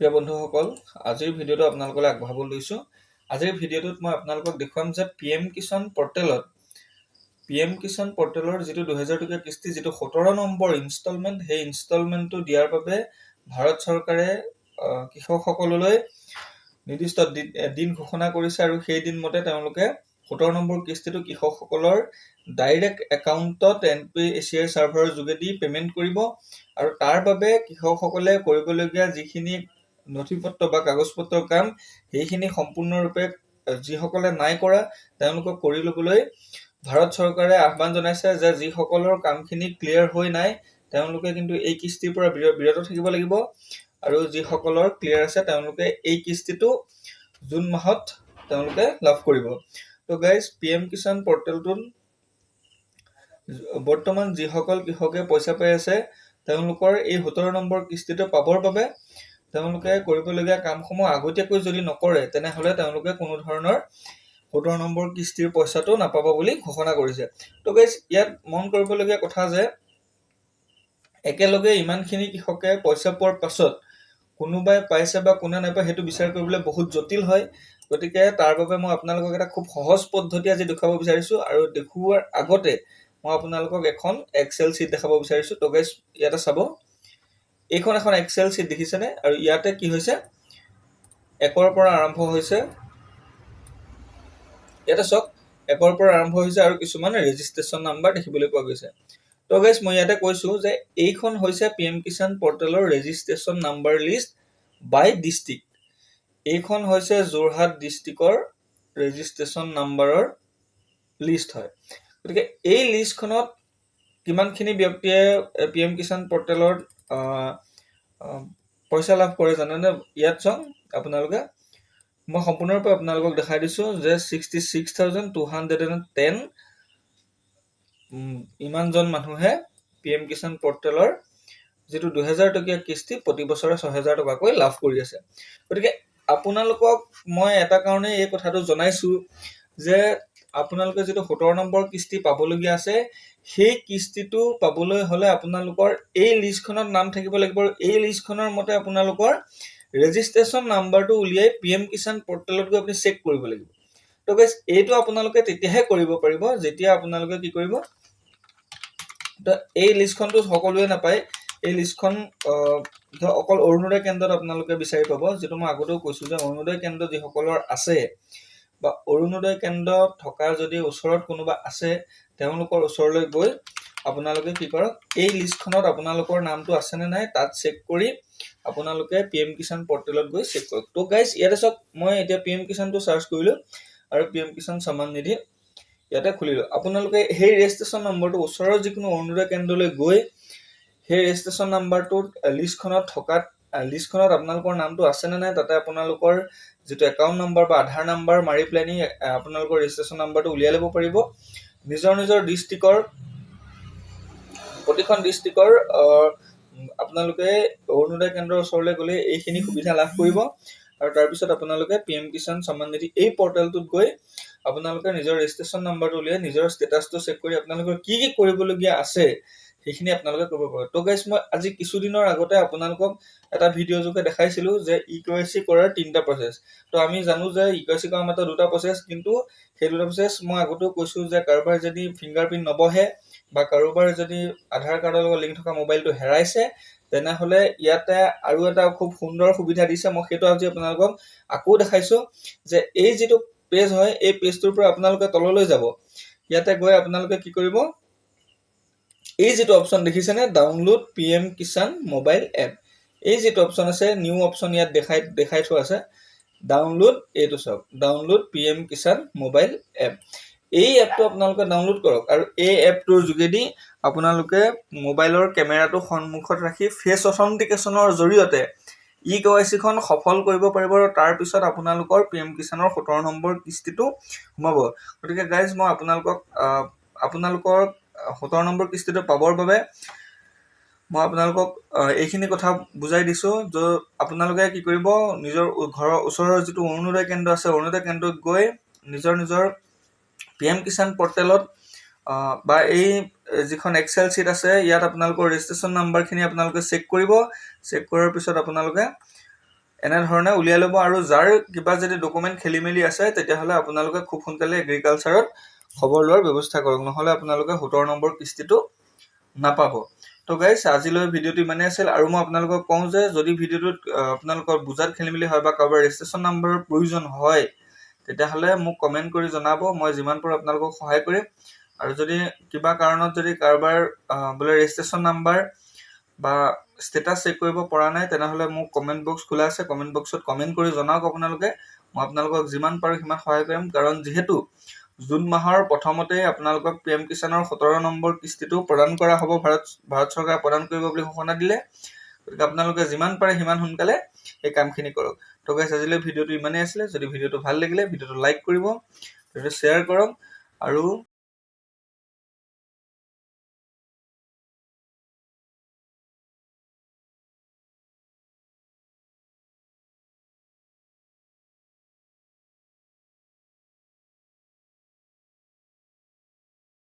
প্ৰিয় বন্ধুসকল আজিৰ ভিডিঅ'টো আপোনালোকলৈ আগবঢ়াব লৈছোঁ। আজিৰ ভিডিঅ'টোত মই আপোনালোকক দেখুৱাম যে পি এম কিষাণ পৰ্টেলত পি এম কিষাণ পৰ্টেলৰ যিটো দুহেজাৰ টকীয়া কিস্তি যিটো সোতৰ নম্বৰ ইনষ্টলমেণ্ট সেই ইনষ্টলমেণ্টটো দিয়াৰ বাবে ভাৰত চৰকাৰে কৃষকসকললৈ নিৰ্দিষ্ট দিন ঘোষণা কৰিছে আৰু সেই দিনমতে তেওঁলোকে সোতৰ নম্বৰ কিস্তিটো কৃষকসকলৰ ডাইৰেক্ট একাউণ্টত N P A C I ছাৰ্ভাৰৰ যোগেদি পে'মেণ্ট কৰিব আৰু তাৰ বাবে কৃষকসকলে কৰিবলগীয়া যিখিনি নথি পত্ৰ বা কাগজ পত্ৰৰ কাম সেইখিনি সম্পূৰ্ণৰূপে যিসকলে নাই কৰা তেওঁলোকক কৰি ল'বলৈ ভাৰত চৰকাৰে আহ্বান জনাইছে যে যিসকলৰ কামখিনি ক্লিয়াৰ হৈ নাই তেওঁলোকে কিন্তু এই কিস্তিৰ পৰা বিৰ- বিৰত থাকিব লাগিব। আৰু যিসকলৰ ক্লিয়াৰ আছে তেওঁলোকে এই কিস্তিটো জুন মাহত তেওঁলোকে লাভ কৰিব। ত' গাইজ পি এম কিষাণ পৰ্টেলটোত বৰ্তমান যিসকল কৃষকে পইচা পাই আছে তেওঁলোকৰ এই সোতৰ নম্বৰ কিস্তিটো পাবৰ বাবে তেওঁলোকে কৰিবলগীয়া কামসমূহ আগতীয়াকৈ যদি নকৰে তেনেহ'লে তেওঁলোকে কোনো ধৰণৰ সোতৰ নম্বৰ কিস্তিৰ পইচাটো নাপাব বুলি ঘোষণা কৰিছে। ত' গাইজ ইয়াত মন কৰিবলগীয়া কথা যে একেলগে ইমানখিনি কৃষকে পইচা পোৱাৰ পাছত কোনোবাই পাইছে বা কোনে নাপায় সেইটো বিচাৰ কৰিবলৈ বহুত জটিল হয়। গতিকে তাৰ বাবে মই আপোনালোকক এটা খুব সহজ পদ্ধতি আজি দেখুৱাব বিচাৰিছোঁ আৰু দেখুওৱাৰ আগতে মই আপোনালোকক এখন এক্সেল চিট দেখাব বিচাৰিছোঁ। ত' গাইজ ইয়াতে চাব। এইখন এখন এক্সেল চিট দেখিছেনে? আৰু ইয়াতে কি হৈছে? একৰ পৰা আৰম্ভ হৈছে। ইয়াতে চাওক একৰ পৰা আৰম্ভ হৈছে আৰু কিছুমান ৰেজিষ্ট্ৰেশ্যন নাম্বাৰ দেখিবলৈ পোৱা গৈছে। ত' গাইজ মই ইয়াতে কৈছোঁ যে এইখন হৈছে পি এম কিষাণ পৰ্টেলৰ registration number list by district এইখন হৈছে যোৰহাট ডিষ্ট্ৰিক্টৰ ৰেজিষ্ট্ৰেশ্যন নাম্বাৰৰ লিষ্ট হয়। গতিকে এই লিষ্টখনত কিমানখিনি ব্যক্তিয়ে পি এম কিষাণ আহ, পইচা লাভ কৰে জানেনে? ইয়াত চাওক আপোনালোকে। মই সম্পূৰ্ণৰূপে আপোনালোকক দেখাই দিছোঁ যে sixty six thousand two hundred and ten ইমানজন মানুহে পি এম কিষাণ পৰ্টেলৰ যিটো দুহেজাৰ টকীয়া কিস্তি প্ৰতি বছৰে ছহেজাৰ টকাকৈ লাভ কৰি আছে। গতিকে আপোনালোকক মই এটা কাৰণেই এই কথাটো জনাইছোঁ যে আপোনালোকে যিটো সোতৰ নম্বৰ কিস্তি পাবলগীয়া আছে সেই কিস্তিটো পাবলৈ হ'লে আপোনালোকৰ এই লিষ্টখনত নাম থাকিব লাগিব আৰু এই লিষ্টখনৰ মতে আপোনালোকৰ ৰেজিষ্ট্ৰেশ্যন নাম্বাৰটো উলিয়াই পি এম কিষাণ পৰ্টেলত গৈ আপুনি চেক কৰিব লাগিব। ত' গাইজ এইটো আপোনালোকে তেতিয়াহে কৰিব পাৰিব যেতিয়া আপোনালোকে কি কৰিব ত' এই লিষ্টখনটো সকলোৱে নাপায়। এই লিষ্টখন অকল অৰুণোদয় কেন্দ্ৰত আপোনালোকে বিচাৰি পাব যিটো মই আগতেও কৈছোঁ যে অৰুণোদয় কেন্দ্ৰ যিসকলৰ আছে বা অৰুণোদয় কেন্দ্ৰ থকা যদি ওচৰত কোনোবা আছে তেওঁলোকৰ ওচৰলৈ গৈ আপোনালোকে কি কৰক এই লিষ্টখনত আপোনালোকৰ নামটো আছেনে নাই তাত চেক কৰি আপোনালোকে পি এম কিষাণ পৰ্টেলত গৈ চেক কৰক। ত' গাইজ ইয়াতে চাওক মই এতিয়া পি এম কিষাণটো চাৰ্চ কৰিলোঁ আৰু পি এম কিষাণ সন্মান নিধি ইয়াতে খুলিলোঁ আপোনালোকে সেই ৰেজিষ্ট্ৰেশ্যন নম্বৰটো ওচৰৰ যিকোনো অৰুণোদয় কেন্দ্ৰলৈ গৈ সেই ৰেজিষ্ট্ৰেশ্যন নাম্বাৰটোত লিষ্টখনত থকাত লিষ্টখনত আপোনালোকৰ নামটো আছেনে নাই তাতে আপোনালোকৰ যিটো একাউণ্ট নম্বৰ বা আধাৰ নম্বৰ মাৰি আহ, আপোনালোকৰ ৰেজিষ্ট্ৰেশ্যন নাম্বাৰটো উলিয়াই ল'ব পাৰিব। নিজৰ নিজৰ ডিষ্ট্ৰিক্টৰ প্ৰতিখন ডিষ্ট্ৰিক্টৰ আপোনালোকে অৰুণোদয় কেন্দ্ৰৰ ওচৰলৈ গ'লে এইখিনি সুবিধা লাভ কৰিব। আৰু তাৰপিছত আপোনালোকে পি এম কিষাণ সন্মান নিধি এই পৰ্টেলটোত গৈ আপোনালোকে নিজৰ ৰেজিষ্ট্ৰেশ্যন নাম্বাৰটো উলিয়াই নিজৰ ষ্টেটাছটো চেক কৰি আপোনালোকৰ কি কি কৰিবলগীয়া আছে সেইখিনি আপোনালোকে কৰিব পাৰিব ত' গাইজ মই আজি কিছুদিনৰ আগতে আপোনালোকক এটা ভিডিঅ' যোগে দেখাইছিলোঁ যে ই কে ৱাই চি কৰাৰ তিনিটা প্ৰচেছ ত' আমি জানো যে ই কে ৱাই চি কৰা মাত্ৰ দুটা প্ৰচেছ কিন্তু সেই দুটা প্ৰচেছ মই আগতেও কৈছোঁ যে কাৰোবাৰ যদি ফিংগাৰপ্ৰিণ্ট নবহে বা কাৰোবাৰ যদি আধাৰ কাৰ্ডৰ লগত লিংক থকা মোবাইলটো হেৰাইছে তেনেহ'লে ইয়াতে আৰু এটা খুব সুন্দৰ সুবিধা দিছে। মই সেইটো আজি আপোনালোকক আকৌ দেখাইছোঁ যে এই যিটো পেজ হয় এই পেজটোৰ পৰা আপোনালোকে তললৈ যাব। ইয়াতে গৈ আপোনালোকে কি কৰিব? এই যিটো অপশ্যন দেখিছেনে? Download P M Kisan mobile app এই যিটো অপশ্যন আছে নিউ অপশ্যন ইয়াত দেখাই দেখাই থোৱা আছে। ডাউনলোড এইটো চাওক। Download P M Kisan mobile app এই এপটো আপোনালোকে ডাউনলোড কৰক আৰু এই এপটোৰ যোগেদি আপোনালোকে মোবাইলৰ কেমেৰাটো সন্মুখত ৰাখি ফেচ অথেণ্টিকেশ্যনৰ জৰিয়তে ই কে ৱাই চিখন সফল কৰিব পাৰিব আৰু তাৰপিছত আপোনালোকৰ পি এম কিষাণৰ সোতৰ নম্বৰ কিস্তিটো সোমাব। গতিকে গাইজ মই আপোনালোকক আপোনালোকৰ সোতৰ নম্বৰ কিস্তিটো পাবৰ বাবে মই আপোনালোকক এইখিনি কথা বুজাই দিছোঁ যে আপোনালোকে কি কৰিব নিজৰ ঘৰৰ ওচৰৰ যিটো অৰুণোদয় কেন্দ্ৰ আছে অৰুণোদয় কেন্দ্ৰত গৈ নিজৰ নিজৰ পি এম কিষাণ পৰ্টেলত বা এই যিখন এক্সেল চিট আছে ইয়াত আপোনালোকৰ ৰেজিষ্ট্ৰেশ্যন নাম্বাৰখিনি আপোনালোকে চেক কৰিব। চেক কৰাৰ পিছত আপোনালোকে এনেধৰণে উলিয়াই ল'ব আৰু যাৰ কিবা যদি ডকুমেণ্ট খেলি মেলি আছে তেতিয়াহ'লে আপোনালোকে খুব সোনকালে এগ্ৰিকালচাৰত খবৰ লোৱাৰ ব্যৱস্থা কৰক নহ'লে আপোনালোকে সোতৰ নম্বৰ কিস্তিটো নাপাব। তো গাইজ আজিলৈ ভিডিঅ'টো ইমানেই আছিল আৰু মই আপোনালোকক কওঁ যে যদি ভিডিঅ'টোত আপোনালোকৰ বুজাত খেলি মেলি হয় বা কাৰোবাৰ ৰেজিষ্ট্ৰেশ্যন নাম্বাৰৰ প্ৰয়োজন হয় তেতিয়াহ'লে মোক কমেণ্ট কৰি জনাব মই যিমান পাৰোঁ আপোনালোকক সহায় কৰিম। আৰু যদি কিবা কাৰণত যদি কাৰোবাৰ বোলে ৰেজিষ্ট্ৰেশ্যন নাম্বাৰ বা ষ্টেটাছ চেক কৰিব পৰা নাই তেনেহ'লে মোক কমেণ্ট বক্স খোলা আছে কমেণ্ট বক্সত কমেণ্ট কৰি জনাওক আপোনালোকে। মই আপোনালোকক যিমান পাৰোঁ সিমান সহায় কৰিম কাৰণ যিহেতু জুন মাহৰ প্ৰথমতেই আপোনালোকক পি এম কিষাণৰ সোতৰ নম্বৰ কিস্তিটো প্ৰদান কৰা হ'ব ভাৰত ভাৰত চৰকাৰে প্ৰদান কৰিব বুলি ঘোষণা দিলে। গতিকে আপোনালোকে যিমান পাৰে সিমান সোনকালে এই কামখিনি কৰক। তো গাইছ আজিলৈ ভিডিঅ'টো ইমানেই আছিলে। যদি ভিডিঅ'টো ভাল লাগিলে ভিডিঅ'টো লাইক কৰিব ভিডিঅ'টো শ্বেয়াৰ কৰক আৰু